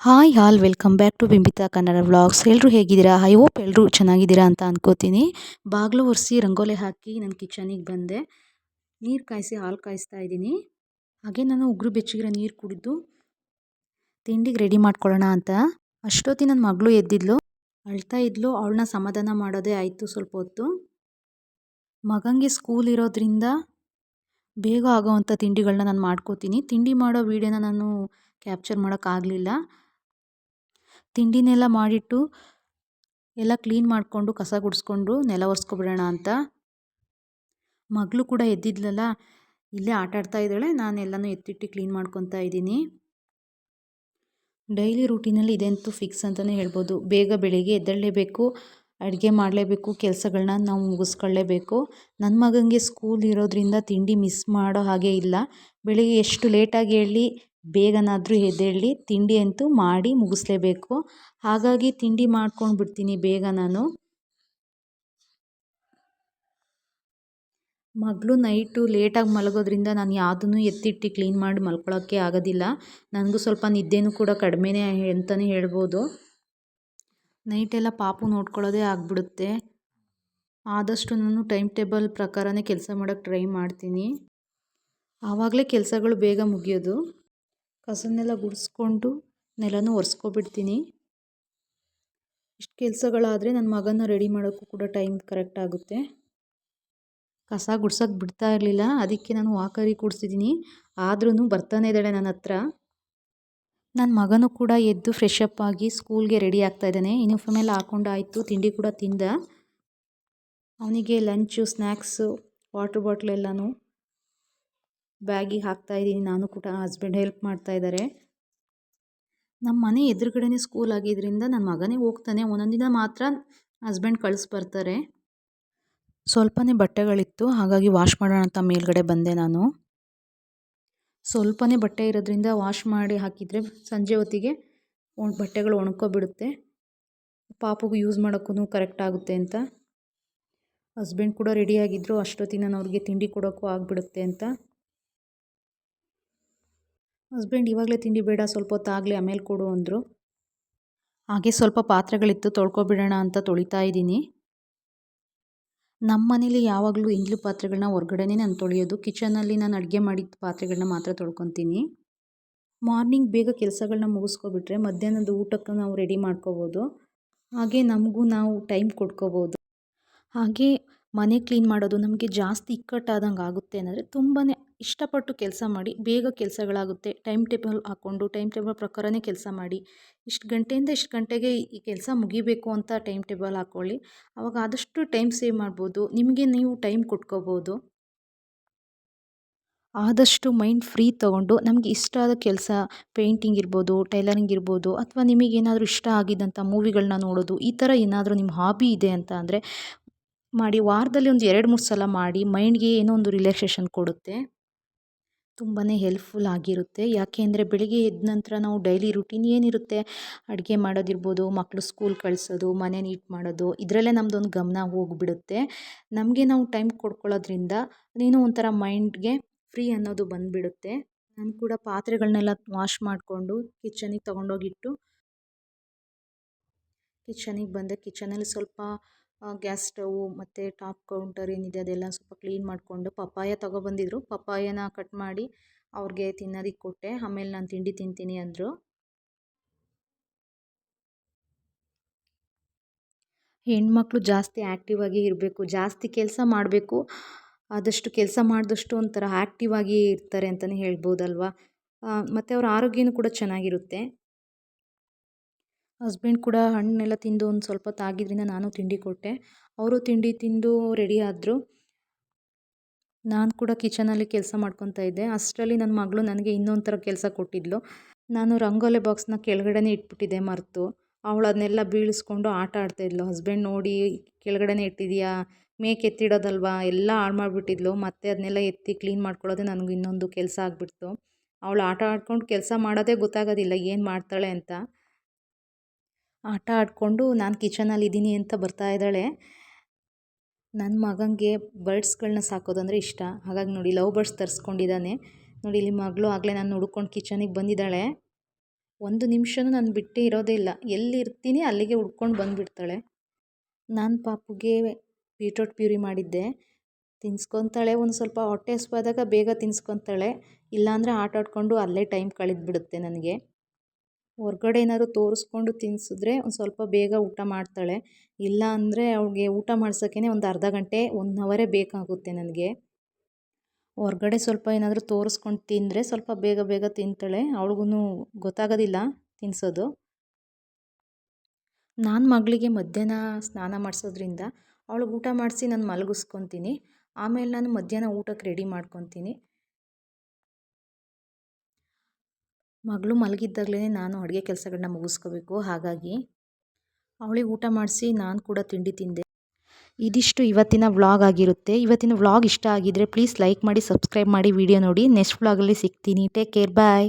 Hi all welcome back to Bimbita Kannada vlogs ಎಲ್ಲರೂ ಹೇಗಿದ್ದೀರಾ? I hope ಎಲ್ಲರೂ ಚೆನ್ನಾಗಿದ್ದೀರಾ ಅಂತ ಅಂದ್ಕೋತೀನಿ ಬಾಗಿಲು ಒರೆಸಿ ರಂಗೋಲಿ ಹಾಕಿ ನನ್ನ ಕಿಚನಿಗೆ ಬಂದೆ. ನೀರು ಕಾಯಿಸಿ, ಹಾಲು ಕಾಯಿಸ್ತಾ ಇದ್ದೀನಿ. ಹಾಗೆ ನಾನು ಉಗ್ರು ಬೆಚ್ಚಗಿರೋ ನೀರು ಕುಡಿದು ತಿಂಡಿಗೆ ರೆಡಿ ಮಾಡ್ಕೊಳ್ಳೋಣ ಅಂತ. ಅಷ್ಟೊತ್ತಿ ನನ್ನ ಮಗಳು ಎದ್ದಿದ್ಲು. ಅಳ್ತಾ ಇದ್ಲು. ಅವಳನ್ನ ಸಮಾಧಾನ ಮಾಡೋದೇ ಆಯಿತು ಸ್ವಲ್ಪ ಹೊತ್ತು. ಮಗನಿಗೆ ಸ್ಕೂಲ್ ಇರೋದ್ರಿಂದ ಬೇಗ ಆಗೋವಂಥ ತಿಂಡಿಗಳನ್ನ ನಾನು ಮಾಡ್ಕೋತೀನಿ. ತಿಂಡಿ ಮಾಡೋ ವೀಡಿಯೋನ ನಾನು ಕ್ಯಾಪ್ಚರ್ ಮಾಡೋಕ್ಕಾಗಲಿಲ್ಲ ತಿಂಡಿನೆಲ್ಲ ಮಾಡಿಟ್ಟು ಎಲ್ಲ ಕ್ಲೀನ್ ಮಾಡಿಕೊಂಡು ಕಸ ಗುಡಿಸ್ಕೊಂಡು ನೆಲ ಒರೆಸ್ಕೊಬಿಡೋಣ ಅಂತ. ಮಗಳು ಕೂಡ ಎದ್ದಿದ್ಲಲ್ಲ, ಇಲ್ಲೇ ಆಟ ಆಡ್ತಾ ಇದ್ದಾಳೆ, ನಾನು ಎಲ್ಲನೂ ಎತ್ತಿಟ್ಟು ಕ್ಲೀನ್ ಮಾಡ್ಕೊತಾ ಇದ್ದೀನಿ. ಡೈಲಿ ರೂಟೀನಲ್ಲಿ ಇದಂತೂ ಫಿಕ್ಸ್ ಅಂತಲೇ ಹೇಳ್ಬೋದು. ಬೇಗ ಬೆಳಿಗ್ಗೆ ಎದ್ದೇಳಲೇಬೇಕು, ಅಡುಗೆ ಮಾಡಲೇಬೇಕು ಕೆಲಸಗಳನ್ನ ನಾವು ಮುಗಿಸ್ಕೊಳ್ಳೇಬೇಕು. ನನ್ನ ಮಗನಿಗೆ ಸ್ಕೂಲ್ ಇರೋದ್ರಿಂದ ತಿಂಡಿ ಮಿಸ್ ಮಾಡೋ ಹಾಗೆ ಇಲ್ಲ. ಬೆಳಿಗ್ಗೆ ಎಷ್ಟು ಲೇಟಾಗಿ ಹೇಳಿ ಬೇಗನಾದರೂ ಎದ್ದೇಳಿ ತಿಂಡಿ ಅಂತೂ ಮಾಡಿ ಮುಗಿಸ್ಲೇಬೇಕು. ಹಾಗಾಗಿ ತಿಂಡಿ ಮಾಡ್ಕೊಂಡು ಬಿಡ್ತೀನಿ ಬೇಗ ನಾನು. ಮಗಳು ನೈಟು ಲೇಟಾಗಿ ಮಲಗೋದ್ರಿಂದ ನಾನು ಯಾವುದನ್ನು ಎತ್ತಿಟ್ಟು ಕ್ಲೀನ್ ಮಾಡಿ ಮಲ್ಕೊಳ್ಳೋಕ್ಕೆ ಆಗೋದಿಲ್ಲ. ನನಗೂ ಸ್ವಲ್ಪ ನಿದ್ದೆನೂ ಕೂಡ ಕಡಿಮೆನೇ ಅಂತಲೇ ಹೇಳ್ಬೋದು. ನೈಟೆಲ್ಲ ಪಾಪು ನೋಡ್ಕೊಳ್ಳೋದೇ ಆಗಿಬಿಡುತ್ತೆ. ಆದಷ್ಟು ನಾನು ಟೈಮ್ ಟೇಬಲ್ ಪ್ರಕಾರನೇ ಕೆಲಸ ಮಾಡೋಕ್ಕೆ ಟ್ರೈ ಮಾಡ್ತೀನಿ. ಆವಾಗಲೇ ಕೆಲಸಗಳು ಬೇಗ ಮುಗಿಯೋದು. ಕಸನ್ನೆಲ್ಲ ಗುಡಿಸ್ಕೊಂಡು ನೆಲನೂ ಒರೆಸ್ಕೊಬಿಡ್ತೀನಿ. ಇಷ್ಟು ಕೆಲಸಗಳಾದರೆ ನನ್ನ ಮಗನ ರೆಡಿ ಮಾಡೋಕ್ಕೂ ಕೂಡ ಟೈಮ್ ಕರೆಕ್ಟ್ ಆಗುತ್ತೆ. ಕಸ ಗುಡ್ಸೋಕ್ಕೆ ಬಿಡ್ತಾ ಇರಲಿಲ್ಲ, ಅದಕ್ಕೆ ನಾನು ವಾಕರಿ ಕೂಡಿಸಿದ್ದೀನಿ. ಆದ್ರೂ ಬರ್ತಾನೆ ಇದ್ದಾಳೆ ನನ್ನ ಹತ್ರ. ನನ್ನ ಮಗನೂ ಕೂಡ ಎದ್ದು ಫ್ರೆಶ್ ಅಪ್ ಆಗಿ ಸ್ಕೂಲ್ಗೆ ರೆಡಿ ಆಗ್ತಾ ಇದ್ದಾನೆ. ಯೂನಿಫಾರ್ಮ್ ಎಲ್ಲ ಹಾಕೊಂಡು ಆಯಿತು, ತಿಂಡಿ ಕೂಡ ತಿಂದ. ಅವನಿಗೆ ಲಂಚು ಸ್ನ್ಯಾಕ್ಸು ವಾಟ್ರ್ ಬಾಟ್ಲ್ ಎಲ್ಲನೂ. ಬ್ಯಾಗಿಗೆ ಹಾಕ್ತಾ ಇದ್ದೀನಿ. ನಾನು ಕೂಡ ಹಸ್ಬೆಂಡ್ ಹೆಲ್ಪ್ ಮಾಡ್ತಾ ಇದ್ದಾರೆ. ನಮ್ಮ ಮನೆ ಎದುರುಗಡೆನೇ ಸ್ಕೂಲ್ ಆಗಿದ್ದರಿಂದ ನನ್ನ ಮಗನೇ ಹೋಗ್ತಾನೆ. ಒಂದೊಂದು ದಿನ ಮಾತ್ರ ಹಸ್ಬೆಂಡ್ ಕಳಿಸ್ಬರ್ತಾರೆ ಸ್ವಲ್ಪನೇ ಬಟ್ಟೆಗಳಿತ್ತು. ಹಾಗಾಗಿ ವಾಶ್ ಮಾಡೋಣ ಅಂತ ಮೇಲ್ಗಡೆ ಬಂದೆ ನಾನು. ಸ್ವಲ್ಪನೇ ಬಟ್ಟೆ ಇರೋದ್ರಿಂದ ವಾಶ್ ಮಾಡಿ ಹಾಕಿದರೆ ಸಂಜೆ ಹೊತ್ತಿಗೆ ಬಟ್ಟೆಗಳು ಒಣಕೋಬಿಡುತ್ತೆ. ಪಾಪುಗೂ ಯೂಸ್ ಮಾಡೋಕ್ಕೂ ಕರೆಕ್ಟ್ ಆಗುತ್ತೆ ಅಂತ. ಹಸ್ಬೆಂಡ್ ಕೂಡ ರೆಡಿಯಾಗಿದ್ದರು ಅಷ್ಟೊತ್ತಿಗೆ ನಾನು ಅವ್ರಿಗೆ ತಿಂಡಿ ಕೊಡೋಕ್ಕೂ ಆಗಿಬಿಡುತ್ತೆ ಅಂತ. ಹಸ್ಬೆಂಡ್ ಇವಾಗಲೇ ತಿಂಡಿ ಬೇಡ, ಸ್ವಲ್ಪ ಹೊತ್ತಾಗಲಿ ಆಮೇಲೆ ಕೊಡು ಅಂದರು. ಹಾಗೆ ಸ್ವಲ್ಪ ಪಾತ್ರೆಗಳಿತ್ತು, ತೊಳ್ಕೊಬಿಡೋಣ ಅಂತ ತೊಳಿತಾ ಇದ್ದೀನಿ. ನಮ್ಮ ಮನೇಲಿ ಯಾವಾಗಲೂ ಇಂಗ್ಲು ಪಾತ್ರೆಗಳನ್ನ ಹೊರ್ಗಡೆನೇ ನಾನು ತೊಳೆಯೋದು. ಕಿಚನಲ್ಲಿ ನಾನು ಅಡುಗೆ ಮಾಡಿದ ಪಾತ್ರೆಗಳನ್ನ ಮಾತ್ರ ತೊಳ್ಕೊತೀನಿ. ಮಾರ್ನಿಂಗ್ ಬೇಗ ಕೆಲಸಗಳನ್ನ ಮುಗಿಸ್ಕೊಬಿಟ್ರೆ ಮಧ್ಯಾಹ್ನದ ಊಟಕ್ಕೆ ನಾವು ರೆಡಿ ಮಾಡ್ಕೋಬೋದು. ಹಾಗೆ ನಮಗೂ ನಾವು ಟೈಮ್ ಕೊಡ್ಕೋಬೋದು. ಹಾಗೆ ಮನೆ ಕ್ಲೀನ್ ಮಾಡೋದು ನಮಗೆ ಜಾಸ್ತಿ ಇಕ್ಕಟ್ಟಾದಂಗೆ ಆಗುತ್ತೆ ಅಂದರೆ ತುಂಬಾ ಇಷ್ಟಪಟ್ಟು ಕೆಲಸ ಮಾಡಿ, ಬೇಗ ಕೆಲಸಗಳಾಗುತ್ತೆ. ಟೈಮ್ ಟೇಬಲ್ ಹಾಕ್ಕೊಂಡು ಟೈಮ್ ಟೇಬಲ್ ಪ್ರಕಾರನೇ ಕೆಲಸ ಮಾಡಿ. ಇಷ್ಟು ಗಂಟೆಯಿಂದ ಇಷ್ಟು ಗಂಟೆಗೆ ಈ ಕೆಲಸ ಮುಗಿಬೇಕು ಅಂತ ಟೈಮ್ ಟೇಬಲ್ ಹಾಕ್ಕೊಳ್ಳಿ ಆವಾಗ ಆದಷ್ಟು ಟೈಮ್ ಸೇವ್ ಮಾಡ್ಬೋದು. ನಿಮಗೆ ನೀವು ಟೈಮ್ ಕೊಟ್ಕೋಬೋದು. ಆದಷ್ಟು ಮೈಂಡ್ ಫ್ರೀ ತಗೊಂಡು, ನಮಗೆ ಇಷ್ಟ ಆದ ಕೆಲಸ, ಪೇಂಟಿಂಗ್ ಇರ್ಬೋದು, ಟೈಲರಿಂಗ್ ಇರ್ಬೋದು, ಅಥವಾ ನಿಮಗೇನಾದರೂ ಇಷ್ಟ ಆಗಿದ್ದಂಥ ಮೂವಿಗಳನ್ನ ನೋಡೋದು, ಈ ಥರ ಏನಾದರೂ ನಿಮ್ಮ ಹಾಬಿ ಇದೆ ಅಂತ ಅಂದರೆ, ಮಾಡಿ ವಾರದಲ್ಲಿ ಒಂದು ಎರಡು ಮೂರು ಸಲ ಮಾಡಿ, ಮೈಂಡ್ಗೆ ಏನೋ ಒಂದು ರಿಲ್ಯಾಕ್ಸೇಷನ್ ಕೊಡುತ್ತೆ. ತುಂಬಾ ಹೆಲ್ಪ್ಫುಲ್ ಆಗಿರುತ್ತೆ. ಯಾಕೆ ಅಂದರೆ ಬೆಳಿಗ್ಗೆ ಎದ್ದ ನಂತರ ನಾವು ಡೈಲಿ ರುಟೀನ್ ಏನಿರುತ್ತೆ? ಅಡುಗೆ ಮಾಡೋದಿರ್ಬೋದು ಮಕ್ಕಳು ಸ್ಕೂಲ್ ಕಳಿಸೋದು, ಮನೆ ನೀಟ್ ಮಾಡೋದು, ಇದರಲ್ಲೇ ನಮ್ಮದೊಂದು ಗಮನ ಹೋಗಿಬಿಡುತ್ತೆ. ನಮಗೆ ನಾವು ಟೈಮ್ ಕೊಡ್ಕೊಳ್ಳೋದ್ರಿಂದ ನೀನು ಒಂಥರ ಮೈಂಡ್ಗೆ ಫ್ರೀ ಅನ್ನೋದು ಬಂದುಬಿಡುತ್ತೆ. ನಾನು ಕೂಡ ಪಾತ್ರೆಗಳನ್ನೆಲ್ಲ ವಾಶ್ ಮಾಡಿಕೊಂಡು ಕಿಚನಿಗೆ ತೊಗೊಂಡೋಗಿಟ್ಟು ಕಿಚನಿಗೆ ಬಂದೆ. ಕಿಚನಲ್ಲಿ ಸ್ವಲ್ಪ ಗ್ಯಾಸ್ ಸ್ಟವ್ ಮತ್ತು ಟಾಪ್ ಕೌಂಟರ್ ಏನಿದೆ ಅದೆಲ್ಲ ಸ್ವಲ್ಪ ಕ್ಲೀನ್ ಮಾಡಿಕೊಂಡು ಪಪ್ಪಾಯ ತಗೊಬಂದಿದ್ರು. ಪಪ್ಪಾಯನ ಕಟ್ ಮಾಡಿ ಅವ್ರಿಗೆ ತಿನ್ನೋದಕ್ಕೆ ಕೊಟ್ಟೆ. ಆಮೇಲೆ ನಾನು ತಿಂಡಿ ತಿಂತೀನಿ ಅಂದರು. ಹೆಣ್ಮಕ್ಳು ಜಾಸ್ತಿ ಆ್ಯಕ್ಟಿವ್ ಆಗಿ ಇರಬೇಕು. ಜಾಸ್ತಿ ಕೆಲಸ ಮಾಡಬೇಕು. ಆದಷ್ಟು ಕೆಲಸ ಮಾಡಿದಷ್ಟು ಒಂಥರ ಆ್ಯಕ್ಟಿವ್ ಆಗಿ ಇರ್ತಾರೆ ಅಂತಲೇ ಹೇಳ್ಬೋದಲ್ವ? ಮತ್ತು ಅವ್ರ ಆರೋಗ್ಯವೂ ಕೂಡ ಚೆನ್ನಾಗಿರುತ್ತೆ. ಹಸ್ಬೆಂಡ್ ಕೂಡ ಹಣ್ಣೆಲ್ಲ ತಿಂದು ಒಂದು ಸ್ವಲ್ಪ ಹೊತ್ತು ನಾನು ತಿಂಡಿ ಕೊಟ್ಟೆ. ಅವರು ತಿಂಡಿ ತಿಂದು ರೆಡಿ ಆದರು. ನಾನು ಕೂಡ ಕಿಚನಲ್ಲಿ ಕೆಲಸ ಮಾಡ್ಕೊತಾ ಇದ್ದೆ. ಅಷ್ಟರಲ್ಲಿ ನನ್ನ ಮಗಳು ನನಗೆ ಇನ್ನೊಂದು ಥರ ಕೆಲಸ ಕೊಟ್ಟಿದ್ಲು. ನಾನು ರಂಗೋಲೆ ಬಾಕ್ಸ್ನ ಕೆಳಗಡೆನೇ ಇಟ್ಬಿಟ್ಟಿದ್ದೆ ಮರೆತು. ಅವಳು ಅದನ್ನೆಲ್ಲ ಬೀಳಿಸ್ಕೊಂಡು ಆಟ ಆಡ್ತಾಯಿದ್ಲು ಹಸ್ಬೆಂಡ್ ನೋಡಿ, ಕೆಳಗಡೆನೇ ಇಟ್ಟಿದೆಯಾ ಮೇಕ್ ಎತ್ತಿಡೋದಲ್ವಾ? ಎಲ್ಲ ಹಾಳು ಮಾಡಿಬಿಟ್ಟಿದ್ಲು. ಮತ್ತೆ ಅದನ್ನೆಲ್ಲ ಎತ್ತಿ ಕ್ಲೀನ್ ಮಾಡ್ಕೊಳ್ಳೋದೇ ನನಗೆ ಇನ್ನೊಂದು ಕೆಲಸ ಆಗಿಬಿಡ್ತು. ಅವಳು ಆಟ ಆಡ್ಕೊಂಡು ಕೆಲಸ ಮಾಡೋದೇ ಗೊತ್ತಾಗೋದಿಲ್ಲ, ಏನು ಮಾಡ್ತಾಳೆ ಅಂತ. ಆಟ ಆಡಿಕೊಂಡು ನಾನು ಕಿಚನಲ್ಲಿ ಇದ್ದೀನಿ ಅಂತ ಬರ್ತಾ ಇದ್ದಾಳೆ. ನನ್ನ ಮಗನಿಗೆ ಬರ್ಡ್ಸ್ಗಳನ್ನ ಸಾಕೋದಂದರೆ ಇಷ್ಟ. ಹಾಗಾಗಿ ನೋಡಿ, ಲವ್ ಬರ್ಡ್ಸ್ ತರಿಸ್ಕೊಂಡಿದ್ದಾನೆ. ನೋಡಿ, ಇಲ್ಲಿ ಮಗಳು ಆಗಲೇ ನಾನು ಹುಡ್ಕೊಂಡು ಕಿಚನಿಗೆ ಬಂದಿದ್ದಾಳೆ. ಒಂದು ನಿಮಿಷನೂ ನಾನು ಬಿಟ್ಟೇ ಇರೋದೇ ಇಲ್ಲ. ಎಲ್ಲಿ ಇರ್ತೀನಿ ಅಲ್ಲಿಗೆ ಹುಡ್ಕೊಂಡು ಬಂದುಬಿಡ್ತಾಳೆ. ನಾನು ಪಾಪುಗೆ ಬೀಟ್ರೋಟ್ ಪ್ಯೂರಿ ಮಾಡಿದ್ದೆ. ತಿನ್ಸ್ಕೊತಾಳೆ, ಒಂದು ಸ್ವಲ್ಪ ಹೊಟ್ಟೆ ಹಸ್ವಾದಾಗ ಬೇಗ ತಿನ್ಸ್ಕೊತಾಳೆ. ಇಲ್ಲಾಂದರೆ ಆಟ ಆಡಿಕೊಂಡು ಅಲ್ಲೇ ಟೈಮ್ ಕಳೆದ್ಬಿಡುತ್ತೆ ನನಗೆ. ಹೊರ್ಗಡೆ ಏನಾದ್ರು ತೋರಿಸ್ಕೊಂಡು ತಿನ್ಸಿದ್ರೆ ಒಂದು ಸ್ವಲ್ಪ ಬೇಗ ಊಟ ಮಾಡ್ತಾಳೆ. ಇಲ್ಲ ಅಂದರೆ ಅವ್ಳಿಗೆ ಊಟ ಮಾಡ್ಸೋಕ್ಕೇ ಒಂದು ಅರ್ಧ ಗಂಟೆ ಒನ್ ಅವರೇ ಬೇಕಾಗುತ್ತೆ ನನಗೆ. ಹೊರ್ಗಡೆ ಸ್ವಲ್ಪ ಏನಾದರೂ ತೋರಿಸ್ಕೊಂಡು ತಿಂದರೆ ಸ್ವಲ್ಪ ಬೇಗ ಬೇಗ ತಿಂತಾಳೆ. ಅವ್ಳಿಗೂ ಗೊತ್ತಾಗೋದಿಲ್ಲ ತಿನ್ನಿಸೋದು ನಾನು ಮಗಳಿಗೆ ಮಧ್ಯಾಹ್ನ ಸ್ನಾನ ಮಾಡಿಸೋದ್ರಿಂದ ಅವಳಿಗೆ ಊಟ ಮಾಡಿಸಿ ನಾನು ಮಲಗಿಸ್ಕೊತೀನಿ. ಆಮೇಲೆ ನಾನು ಮಧ್ಯಾಹ್ನ ಊಟಕ್ಕೆ ರೆಡಿ ಮಾಡ್ಕೊತೀನಿ. ಮಗಳು ಮಲಗಿದ್ದಾಗಲೇ ನಾನು ಅಡುಗೆ ಕೆಲಸಗಳನ್ನ ಮುಗಿಸ್ಕೋಬೇಕು, ಹಾಗಾಗಿ ಅವಳಿಗೆ ಊಟ ಮಾಡಿಸಿ ನಾನು ಕೂಡ ತಿಂಡಿ ತಿಂದೆ. ಇದಿಷ್ಟು ಇವತ್ತಿನ ವ್ಲಾಗ್ ಆಗಿರುತ್ತೆ. ಇವತ್ತಿನ ವ್ಲಾಗ್ ಇಷ್ಟ ಆಗಿದ್ದರೆ ಪ್ಲೀಸ್ ಲೈಕ್ ಮಾಡಿ, ಸಬ್ಸ್ಕ್ರೈಬ್ ಮಾಡಿ, ವಿಡಿಯೋ ನೋಡಿ. ನೆಕ್ಸ್ಟ್ ವ್ಲಾಗಲ್ಲಿ ಸಿಗ್ತೀನಿ. Take care, bye.